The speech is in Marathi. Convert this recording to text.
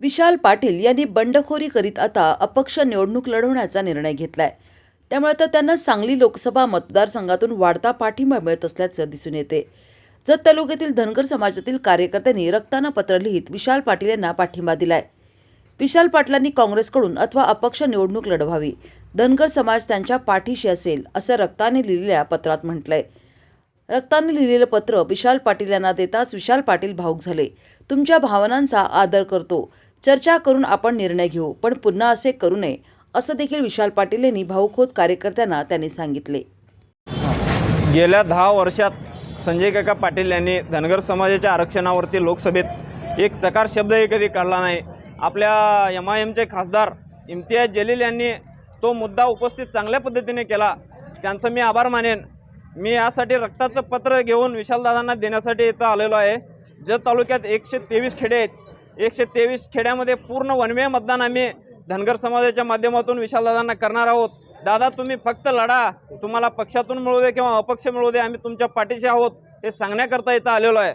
विशाल पाटील यांनी बंडखोरी करीत आता अपक्ष निवडणूक लढवण्याचा निर्णय घेतलाय. त्यामुळे आता त्यांना सांगली लोकसभा मतदारसंघातून वाढता पाठिंबा मिळत असल्याचं दिसून येते. जत तालुक्यातील धनगर समाजातील कार्यकर्त्यांनी रक्तानं पत्र लिहित विशाल पाटील यांना पाठिंबा दिलाय. विशाल पाटलांनी काँग्रेसकडून अथवा अपक्ष निवडणूक लढवावी धनगर समाज त्यांच्या पाठीशी असेल असं रक्ताने लिहिलेल्या पत्रात म्हटलंय. रक्ताने लिहिलेलं पत्र विशाल पाटील यांना देताच विशाल पाटील भाऊक झाले. तुमच्या भावनांचा आदर करतो. चर्चा करून आपण निर्णय घेऊ पण पुन्हा असे करू नये असं देखील विशाल पाटील यांनी भाऊक कार्यकर्त्यांना त्यांनी सांगितले. गेल्या दहा वर्षात संजय काका पाटील यांनी धनगर समाजाच्या आरक्षणावरती लोकसभेत एक चकार शब्दही कधी काढला नाही. आपल्या एम आय एमचे खासदार इम्तियाज जलील यांनी तो मुद्दा उपस्थित चांगल्या पद्धतीने केला. त्यांचं मी आभार मानेन. मी यासाठी रक्ताचं पत्र घेऊन विशालदादांना देण्यासाठी इथं आलेलो आहे. जत तालुक्यात एकशे तेवीस खेडे आहेत. एकशे तेवीस खेड्यामध्ये पूर्ण वनवे मतदान आम्ही धनगर समाजाच्या माध्यमातून विशालदादांना करणार आहोत. दादा तुम्ही फक्त लढा. तुम्हाला पक्षातून मिळू दे किंवा अपक्ष मिळू दे. आम्ही तुमच्या पाठीशी आहोत. हे सांगण्याकरता इथं आलेलो आहे.